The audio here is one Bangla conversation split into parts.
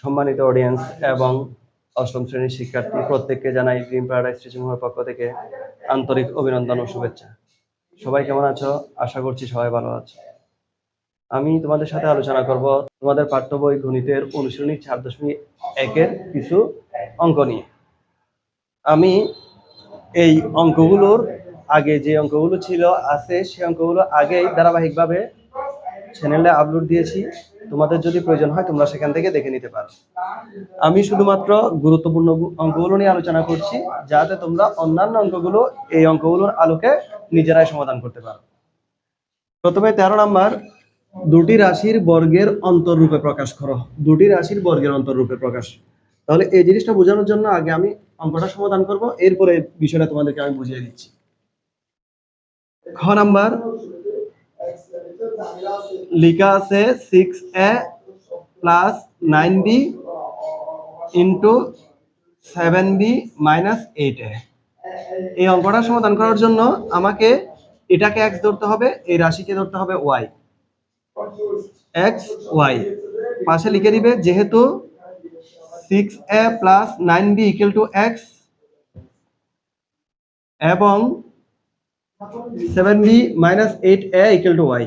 সম্মানিত অডিয়েন্স এবং অষ্টম শ্রেণির শিক্ষার্থী, প্রত্যেককে জানাই ড্রিম প্যারাডাইস টিচিং হোমের পক্ষ থেকে আন্তরিক অভিনন্দন ও শুভেচ্ছা। সবাই কেমন আছো? আশা করছি সবাই ভালো আছো। আমি তোমাদের সাথে আলোচনা করব তোমাদের পাঠ্য বই গণিতের অনুশীলনী চার দশমিক একের কিছু অঙ্ক নিয়ে। আমি এই অঙ্কগুলোর আগে যে অঙ্কগুলো ছিল আছে সেই অঙ্কগুলো আগেই ধারাবাহিকভাবে চ্যানেলে আপলোড দিয়েছি। তোমাদের যদি প্রয়োজন হয়, তোমরা সেখান থেকে দেখে নিতে পারো। আমি শুধুমাত্র গুরুত্বপূর্ণ অঙ্কগুলো নিয়ে আলোচনা করছি, যাতে তোমরা অন্যান্য অঙ্কগুলো এই অঙ্কগুলোর আলোকে নিজেরাই সমাধান করতে পারো। প্রথমে তেরো নাম্বার, দুটি রাশির বর্গের অন্তররূপে প্রকাশ করো। দুটি রাশির বর্গের অন্তররূপে প্রকাশ। তাহলে এই জিনিসটা বোঝানোর জন্য আগে আমি অঙ্কটা সমাধান করব, এরপরে বিষয়টা তোমাদেরকে আমি বুঝিয়ে দিচ্ছি। খ নাম্বার লেখা আছে six A plus nine B into seven B minus eight A এই অঙ্কটা সমাধান করার জন্য আমাকে এটাকে এক্স ধরতে হবে, এই রাশিকে ধরতে হবে ওয়াই এক্স ওয়াই পাশে লিখে দিবে, যেহেতু six A plus nine B equal to X এবং seven B minus eight A equal to Y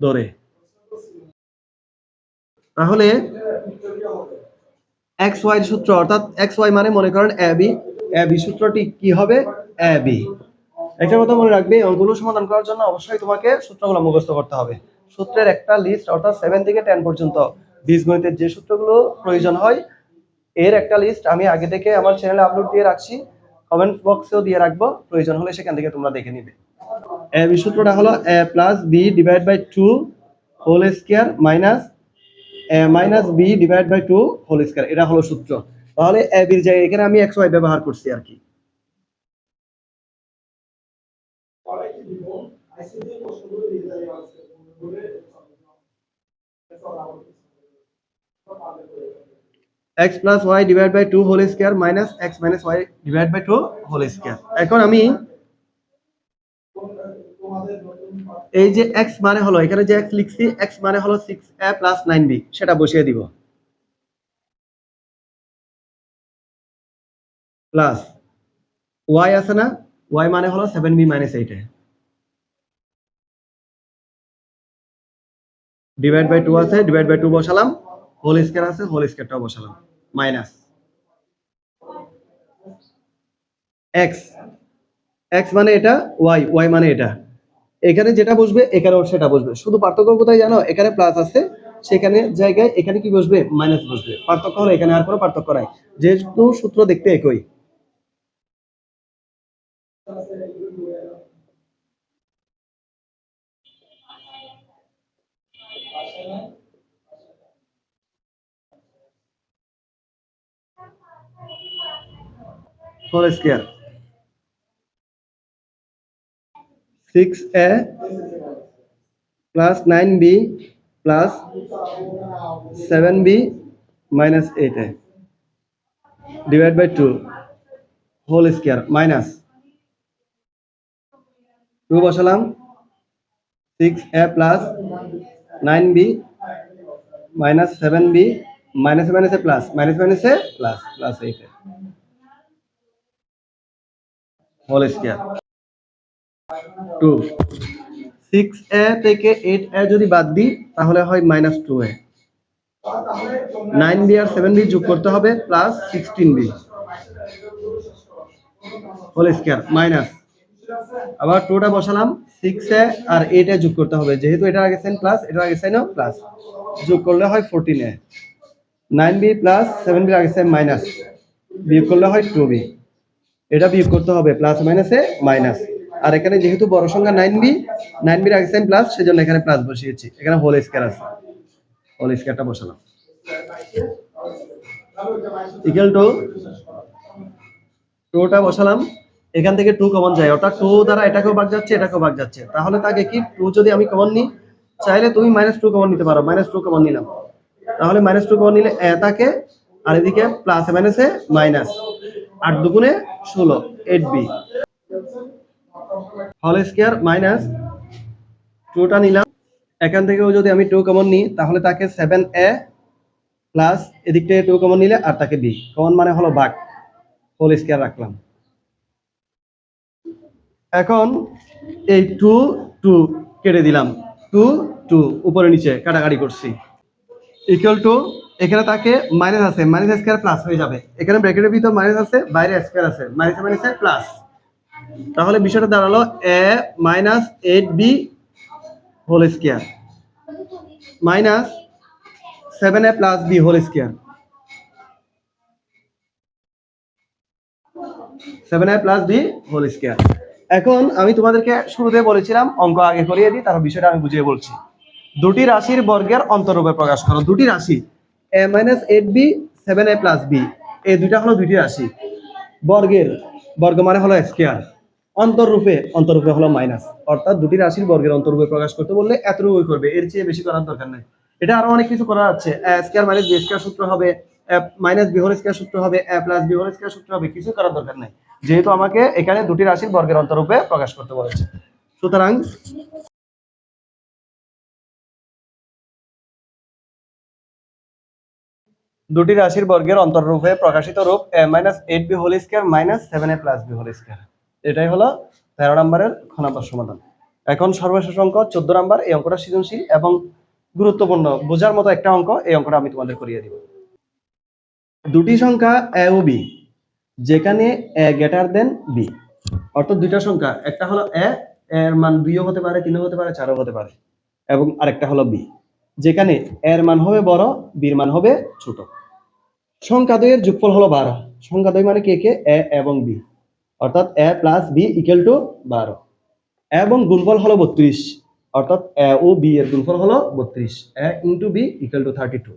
ধরে। তাহলে এক্স ওয়াই সূত্র অর্থাৎ এক্স ওয়াই মানে মনে করেন এ বি। এ বি সূত্রটি কি হবে? A B. একটা কথা মনে রাখবে অঙ্কগুলো সমাধান করার জন্য অবশ্যই তোমাকে সূত্রগুলো মুখস্থ করতে হবে। সূত্রের একটা লিস্ট অর্থাৎ সেভেন থেকে টেন পর্যন্ত। বীজগণিতের যে সূত্রগুলো প্রয়োজন হয়, এর একটা লিস্ট আমি আগে থেকে আমার চ্যানেলে আপলোড দিয়ে রাখছি। কমেন্ট বক্সেও দিয়ে রাখব। প্রয়োজন হলে সেখান থেকে তোমরা দেখে নিবে। এ বি সূত্রটা হলো A plus B divide by two whole square minus A minus B divide by two whole square এটা হলো সূত্র। তাহলে এ বির জায়গায় এখানে আমি এক্স ওয়াই ব্যবহার করছি আর কি। X plus Y divide by two whole square minus X minus Y divide by two whole square এখন আমি এই যে এক্স মানে হলো, এখানে যে এক্স লিখছি এক্স মানে হলো six A plus nine B সেটা বসিয়ে দিব। প্লাস ওয়াই আছে না? ওয়াই মানে হলো seven B minus eight divide by two আছে ডিভাইড বাই টু বসালাম। হোল স্কোয়ার আছে হোল স্কোয়ারটাও বসালাম। মাইনাস এক্স এক্স মানে এটা ওয়াই ওয়াই মানে এটা। এখানে যেটা বসবে, এখানেও সেটা বসবে। শুধু পার্থক্য কোথায় জানো? এখানে প্লাস আছে, সেখানে জায়গায় এখানে কি বসবে? মাইনাস বসবে। পার্থক্য হলো এখানে আর কোনো পার্থক্য নাই। যেহেতু সূত্র দেখতে একই। Whole square six A plus nine B plus seven B minus eight A divide by two whole square minus two বসালাম। Six A plus nine B minus seven B মাইনাসে মাইনাসে প্লাস মাইনাস মাইনাসে plus plus eight A whole square two six A থেকে এইট এ যদি বাদ দিই, তাহলে হয় minus two A nine B R seven B যোগ করতে হবে plus sixteen B whole square minus আবার টুটা বসালাম সিক্স এ আর এইট এ যোগ করতে হবে, যেহেতু এটার আগে সাইন প্লাস এটার আগে সাইনও প্লাস যোগ করলে হয় fourteen A nine B plus seven বির আগে সাইন মাইনাস বিয়োগ করলে হয় টু বি এটা বিয়োগ করতে হবে প্লাস মাইনাসে মাইনাস আর এখানে যেহেতু বড় সংখ্যা নাইন বি নাইন আগে সাইন প্লাস সেজন্য এখানে প্লাস বসিয়েছি। এখানে হোল স্কোয়ার আছে। হোল স্কোয়ারটা বসালাম। ইকুয়াল টু টুটা বসালাম। এখান থেকে টু কমন যায়। অর্থাৎ টু দ্বারা এটাকেও ভাগ যাচ্ছে, এটাকেও ভাগ যাচ্ছে। তাহলে তাকে কি টু যদি আমি কমন নিই, চাইলে তুমি মাইনাস টু কমন নিতে পারো। মাইনাস টু কমন নিলাম। তাহলে মাইনাস টু কমন নিলে এ থাকে আর এদিকে প্লাস মাইনাসে মাইনাস আট দুগুণে ষোলো eight B whole square minus টুটা নিলাম। এখান থেকেও যদি আমি টু কমন নিই, তাহলে তাকে সেভেন এ প্লাস এদিক থেকে টু কমন নিলে আর তাকে বি কমন মানে হলো ভাগ হোল স্কোয়ার রাখলাম। এখন এই টু টু কেটে দিলাম। টু টু উপরে নিচে কাটাকাটি করছি। ইকুয়াল টু এখানে তাকে মাইনাস আছে। মাইনাস স্কোয়ার প্লাস হয়ে যাবে। এখানে ব্র্যাকেটের ভিতর মাইনাস আছে, বাইরে স্কোয়ার আছে। মাইনাস মাইনাসে প্লাস তাহলে বিষয়টা দাঁড়াল A minus eight B whole square. Minus seven A plus B whole square. Seven A plus B whole square. এখন আমি তোমাদেরকে শুরুতে বলেছিলাম, অঙ্ক আগে করিয়ে দিই, তারপর বিষয়টা আমি বুঝিয়ে বলছি। দুটি রাশির বর্গের অন্তরূপে প্রকাশ করো, দুটি রাশি, A minus eight B, seven A plus B, এই দুইটা হলো দুইটি রাশি। বর্গের, বর্গ মানে হলো স্কোয়ার। অন্তররূপে অন্তরূপে হলো মাইনাস অর্থাৎ দুটি রাশির বর্গের অন্তরূপে প্রকাশ করতে বললে এতটুকুই করবে। এর চেয়ে বেশি করার দরকার নেই। এটা আরও অনেক কিছু করা আছে। স্কোয়ার মাইনাস বি স্কোয়ার সূত্র হবে মাইনাস বি হোল স্কোয়ার সূত্র হবে, A plus B whole square সূত্র হবে, কিছু করার দরকার নেই। যেহেতু আমাকে এখানে দুটি রাশির বর্গের অন্তরূপে প্রকাশ করতে বলেছে। সুতরাং দুটি রাশির বর্গের অন্তররূপে প্রকাশিত রূপ, A minus eight B whole square minus seven A plus B whole square এটাই হলো তেরো নম্বরের খ সমাধান। এখন সর্বশেষ অঙ্ক, চোদ্দ নম্বর, এই অঙ্কটা সৃজনশীল এবং গুরুত্বপূর্ণ। বোঝার মতো একটা অঙ্ক, এই অঙ্কটা আমি তোমাদের করিয়ে দিব। দুটি সংখ্যা এ ও বি, যেখানে এ গ্রেটার দেন বি অর্থাৎ দুইটা সংখ্যা, একটা হলো এ এর মান দুইও হতে পারে, তিনও হতে পারে, চারও হতে পারে, এবং আরেকটা হলো বি, যেখানে এর মান হবে বড় বির মান হবে ছোট। সংখ্যা দ্বয়ের যোগফল হলো বারো। সংখ্যা দ্বয় মানে কে কে? এ এবং বি। অর্থাৎ A plus B equal to বারো। এবং গুণফল হলো বত্রিশ, অর্থাৎ এ ও বি এর গুণফল হলো বত্রিশ। A into B equal to thirty two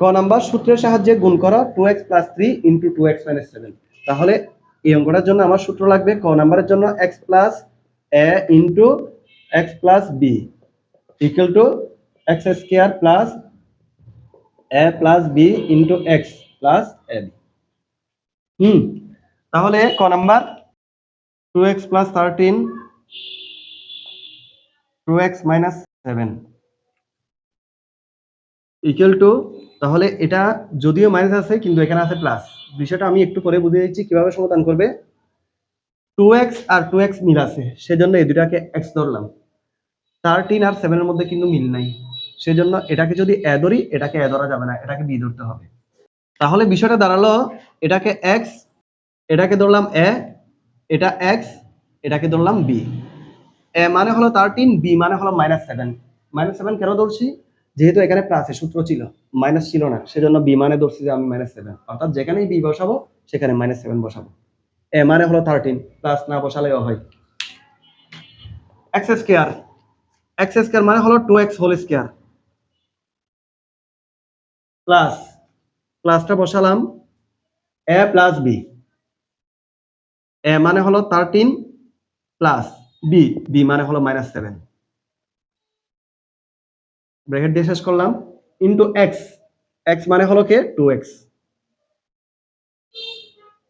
ক নাম্বার, সূত্রের সাহায্যে গুণ করা two X plus three into two X minus seven তাহলে এই অঙ্কটার জন্য আমার সূত্র লাগবে ক নাম্বারের জন্য X plus A into X plus B equal to X square plus A plus B into X plus A B hmm তাহলে ক number? Two X plus thirteen two X minus seven equal to তাহলে এটা যদিও মাইনাস আছে, কিন্তু এখানে আছে প্লাস বিষয়টা আমি একটু পরে বুঝিয়ে দিচ্ছি কীভাবে সমাধান করবে। টু এক্স আর টু এক্স মিল আছে, সেজন্য এই দুটাকে এক্স ধরলাম। থার্টিন আর সেভেনের মধ্যে কিন্তু মিল নাই। সেজন্য এটাকে যদি এ ধরি, এটাকে এ ধরা যাবে না, এটাকে বি ধরতে হবে। তাহলে বিষয়টা দাঁড়াল, এটাকে এক্স এটাকে ধরলাম এ এটা এক্স এটাকে ধরলাম বি এ মানে হলো থার্টিন বি মানে হলো মাইনাস সেভেন মাইনাস সেভেন কেন ধরছি? যেহেতু এখানে প্লাসের সূত্র ছিল মাইনাস ছিল না, সেজন্য বি মানে ধরছি যে আমি মাইনাস সেভেন অর্থাৎ যেখানেই বি বসাবো, সেখানে মাইনাস সেভেন বসাবো। এ মানে হলো থার্টিন প্লাস না বসালেও হয়। এক্স স্কোয়ার এক্স স্কোয়ার মানে হলো two X whole square plus প্লাসটা বসালাম এ প্লাস বি এ মানে হলো থার্টিন প্লাস বি বি মানে হলো মাইনাস সেভেন ব্র্যাকেট দিয়ে শেষ করলাম। ইন্টু এক্স এক্স মানে হলো কে? Two X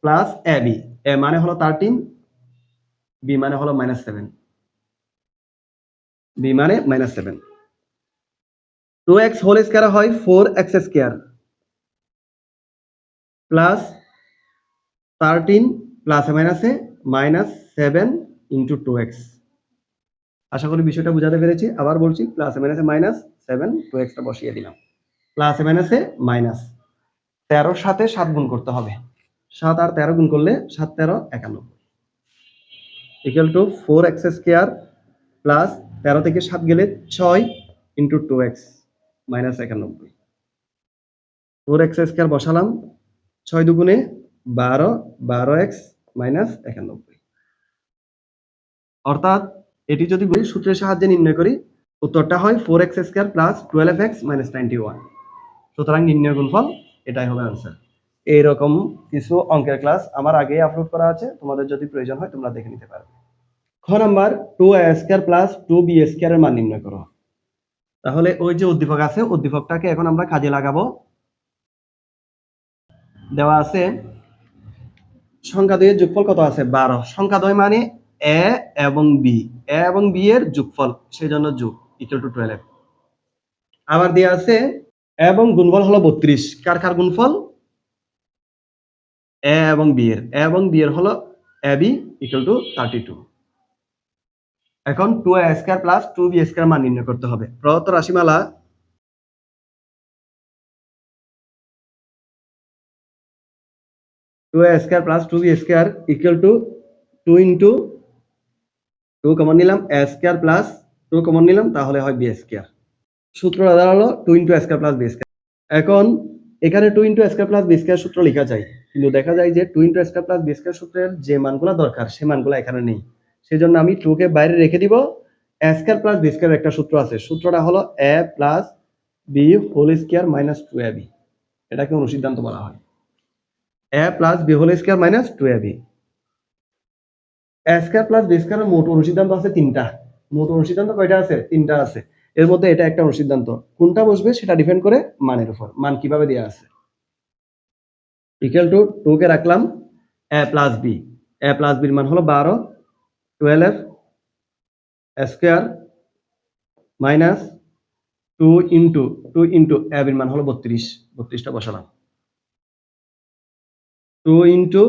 plus A B A মানে হলো থার্টিন বি মানে হলো মাইনাস সেভেন বি মানে minus seven two X whole square হয় four X square plus thirteen প্লাসে মাইনাসে minus seven into two X আশা করি বিষয়টা বোঝাতে পেরেছি। আবার বলছি প্লাসে মাইনাসে মাইনাস সেভেন টু এক্সটা বসিয়ে দিলাম। প্লাসে মাইনাসে মাইনাস তেরোর সাথে সাত গুণ করতে হবে। সাত আর তেরো গুণ করলে সাত, তেরো, একানব্বই। Equal to four X square plus তেরো থেকে সাত গেলে ছয় ইন্টু টু এক্স মাইনাস একানব্বই। ফোর এক্স স্কোয়ার বসালাম। ছয় দুগুণে বারো বারো এক্স মাইনাস একানব্বই। অর্থাৎ এটি যদি সূত্রের সাহায্যে নির্ণয় করি, উত্তরটা হয় four X square plus twelve X minus ninety one সুতরাং নির্ণয় গুণফল, এটাই হবে আনসার এইরকম কিছু অঙ্কের ক্লাস আমার আগেই আপলোড করা আছে, তোমাদের যদি প্রয়োজন হয় তোমরা দেখে নিতে পারবে। খ number two A square plus two B square এর মান নির্ণয় করো। তাহলে ওই যে উদ্দীপক আছে, উদ্দীপকটাকে এখন আমরা কাজে লাগাবো। দেওয়া আছে সংখ্যা দুইয়ের যোগফল কত আছে? বারো। সংখ্যা দুই মানে এ এবং বি। এ এবং বি এর যোগফল সেই জন্য যোগ ইকুয়াল টু টুয়েলভ আবার দেওয়া আছে, এবং গুণফল হলো বত্রিশ। কার কার গুণফল? এ এবং বি এর। এ এবং বি এর হলো A B equal to thirty two এখন two A square plus two B square মান নির্ণয় করতে হবে। প্রদত্ত রাশিমালা two A square plus two B square equal to two into two common নিলাম A square plus two common নিলাম, তাহলে হয় বি স্কোয়ার সূত্রটা দাঁড়াল টু ইন্টু স্কোয়ার এখন two into square plus B সূত্র লেখা যায়, কিন্তু দেখা যায় যে two into square plus B সূত্রের যে মানগুলো দরকার, সে মানগুলো এখানে নেই। সেই জন্য আমি টু কে বাইরে রেখে দিব স্কোয়ার প্লাস বি স্কোয়ার একটা সূত্র আছে, সূত্রটা হলো A plus B whole square minus two A B এটাকে অনুসিদ্ধান্ত বলা হয়। A plus B whole square minus two A B A square plus B স্কোয়ারের মোট অনুসিদ্ধান্ত আছে তিনটা। মোট অনুসিদ্ধান্ত কয়টা আছে? তিনটা আছে। এর মধ্যে এটা একটা অনুসিদ্ধান্ত। কোনটা বসবে সেটা ডিপেন্ড করে মানের উপর। মান কীভাবে দেওয়া আছে? ইকুয়াল টু টু কে রাখলাম A plus B A plus বির মান হলো বারো। Twelve square minus two into two into A বির মান হলো বত্রিশ। বত্রিশটা বসালাম। টু ইন্টু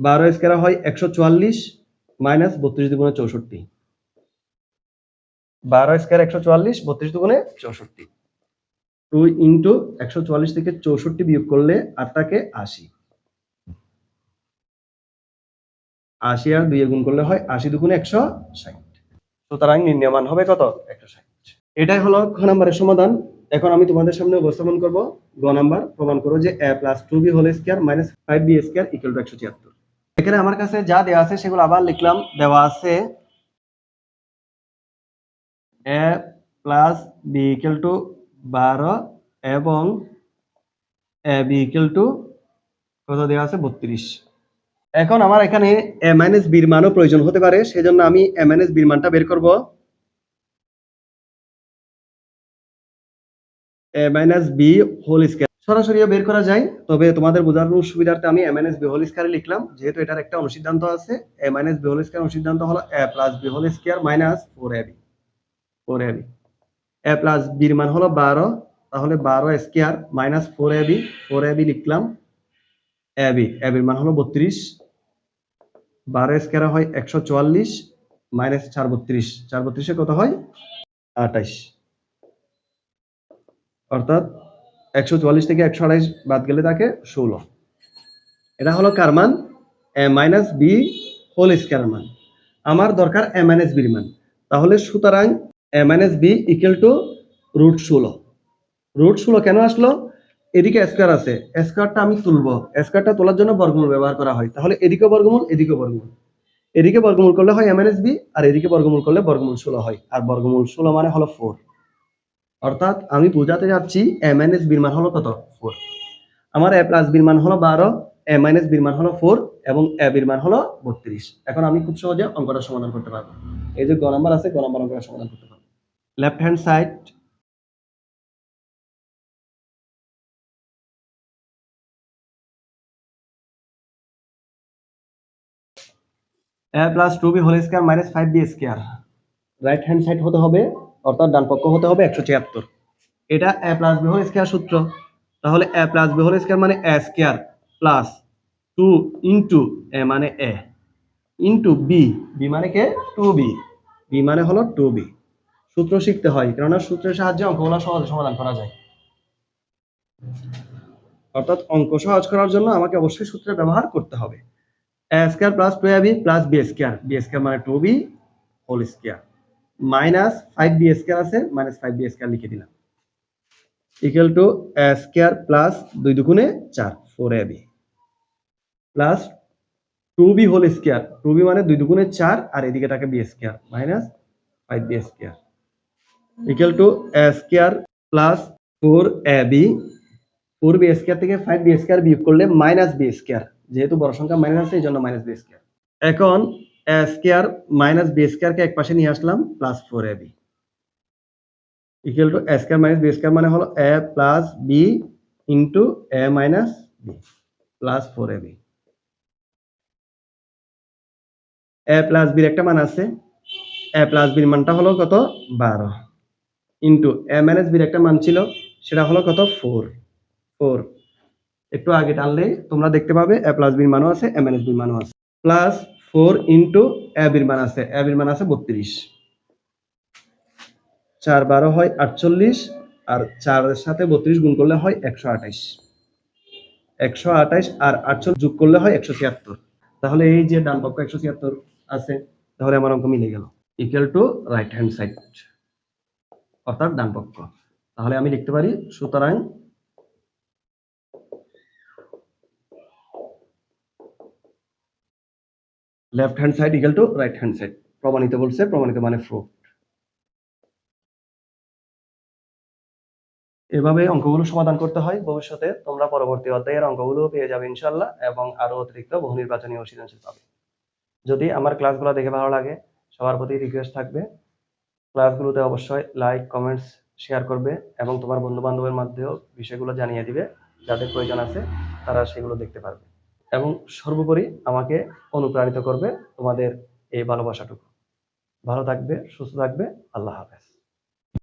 বারো স্কোয়ার হয় একশো চুয়াল্লিশ মাইনাস বত্রিশ দুগুণে চৌষট্টি। বারো স্কোয়ার একশো চুয়াল্লিশ, বত্রিশ দুগুণে চৌষট্টি। টু ইন্টু একশো চুয়াল্লিশ থেকে চৌষট্টি বিয়োগ করলে আর থাকে আশি। আশি আর দুই গুণ করলে হয় আশি দুগুণে একশো ষাট। সুতরাং নির্ণয় মান হবে কত? একশো ষাট। এটাই হলো খ নাম্বারের সমাধান। এখন আমি তোমাদের সামনে উপস্থাপন করব। গ নাম্বার, প্রমাণ করো যে A plus two B whole square minus five B square equal to একশো ছিয়াত্তর এখানে আমার কাছে যা দেওয়া আছে সেগুলো আবার লিখলাম। দেওয়া আছে A plus B equal to বারো এবং এ বি ইকুয়াল টু কত দেওয়া আছে? বত্রিশ। এখন আমার এখানে এ মাইনাস বির মানও প্রয়োজন হতে পারে, সেজন্য আমি এ মাইনাস বির মানটা বের করব। A minus B whole square সরাসরি বের করা যায়, তবে তোমাদের বোঝানোর সুবিধার্থে আমি এ মাইনাস বি হোল স্কয়ারে লিখলাম, যেহেতু এটার একটা অনুসিদ্ধান্ত আছে। A minus B whole square অনুসিদ্ধান্ত হলো A plus B whole square minus four A B four A B A plus বির মান হলো বারো, তাহলে বারো square minus four A B four A B লিখলাম। এ বি এ বির মান হলো বত্রিশ। বারো স্কয়ার হয় একশো চুয়াল্লিশ মাইনাস চার বত্রিশ। চার বত্রিশে কত হয়? আঠাইশ অর্থাৎ একশো চুয়াল্লিশ থেকে একশো আড়াইশ বাদ গেলে তাকে ষোলো। এটা হলো কার মান? A minus B whole square মান। আমার দরকার এ মাইনাস বির মান। তাহলে সুতরাং A minus B equal to root ষোলো। রুট ষোলো কেন আসলো? এদিকে স্কোয়ার আছে। স্কোয়ারটা আমি তুলবো। স্কোয়ারটা তোলার জন্য বর্গমূল ব্যবহার করা হয়। তাহলে এদিকে বর্গমূল এদিকে বর্গমূল। এদিকে বর্গমূল করলে হয় এম বি আর এদিকে বর্গমূল করলে বর্গমূল ষোলো হয়। আর বর্গমূল ষোলো মানে হলো ফোর অর্থাৎ আমি বোঝাতে যাচ্ছি এম এন এস বির মান হলো কত? ফোর আমার এ প্লাস বির মান হলো বারো এ মাইনাস বির মান হলো ফোর এবং এ বির মান হলো বত্রিশ। এখন আমি খুব সহজে অঙ্কটা সমাধান করতে পারব। এই যে গ নাম্বার আছে, গ নাম্বার অঙ্কটা সমাধান করতে পারব। Left hand side A two B whole square minus five B square right hand side হতে হবে অর্থাৎ ডান পক্ষ হতে হবে একশো ছিয়াত্তর। এটা A plus B whole square সূত্র। তাহলে A plus B whole square মানে A square plus two into A মানে এ। ইন্টু বি বি মানে কে? Two B. বি মানে হলো টু বি। সূত্র শিখতে হয়, কেননা সূত্রের সাহায্যে অঙ্কগুলো সহজে সমাধান করা যায়। অর্থাৎ অঙ্ক সহজ করার জন্য আমাকে অবশ্যই সূত্রের ব্যবহার করতে হবে। A square plus two A B plus B square. B square মানে two B whole square. Minus five B square আছে, মাইনাস ফাইভ বি স্কোয়ার লিখে দিলাম। ইকুয়াল টু স্কোয়ার প্লাস দুই দুগুণে চার four A B plus two B whole square two B মানে দুই দুগুণে চার, আর এদিকে থাকে B square minus five B square equal to square plus four A B four B square থেকে ফাইভ বি স্কোয়ার বিয়োগ করলে মাইনাস বি স্কোয়ার যেহেতু বড় সংখ্যা মাইনাস আছে, এই জন্য মাইনাস বি স্কোয়ার এখন এ স্কোয়ার মাইনাস বি স্কোয়ারকে এক পাশে নিয়ে আসলাম plus four A B equal to A square minus B square মানে হলো A plus B into A minus B plus four A B A plus বির একটা মান আছে এ প্লাস বির মানটা হলো কত? বারো। ইন্টু এ মাইনাস বির একটা মান ছিল, সেটা হলো কত? ফোর ফোর একটু আগে টানলে তোমরা দেখতে পাবে এ প্লাস বির মানও আছে এম এনএস বির মানও আছে। প্লাস ফোর ইন্টু এ বির মান আছে, এ মান আছে বত্রিশ। চার বারো হয় আটচল্লিশ, আর চারের সাথে বত্রিশ গুণ করলে হয় একশো আঠাইশ। একশো আঠাইশ আর আটচল্লিশ যোগ করলে হয় একশো ছিয়াত্তর। তাহলে এই যে ডান পক্ষ একশো ছিয়াত্তর আছে, তাহলে আমার অঙ্ক মিলে গেল। Equal to right hand side অর্থাৎ ডান পক্ষ। তাহলে আমি লিখতে পারি, সুতরাং left hand side equal to right hand side প্রমাণিত বলছে প্রমাণিত মানে প্রুফ এভাবে অঙ্কগুলো সমাধান করতে হয় ভবিষ্যতে। তোমরা পরবর্তী অধ্যায়ের অঙ্কগুলো পেয়ে যাবে ইনশাল্লাহ এবং আরও অতিরিক্ত বহু নির্বাচনী ও পাবে। যদি আমার ক্লাসগুলো দেখে ভালো লাগে, সবার প্রতি রিকোয়েস্ট থাকবে, ক্লাসগুলোতে অবশ্যই লাইক কমেন্টস শেয়ার করবে এবং তোমার বন্ধু বান্ধবের বিষয়গুলো জানিয়ে দিবে, যাদের প্রয়োজন আছে তারা সেগুলো দেখতে পারবে। এবং সর্বোপরি আমাকে অনুপ্রাণিত করবে তোমাদের এই ভালোবাসাটুকু। ভালো থাকবে সুস্থ থাকবে আল্লাহ হাফেজ।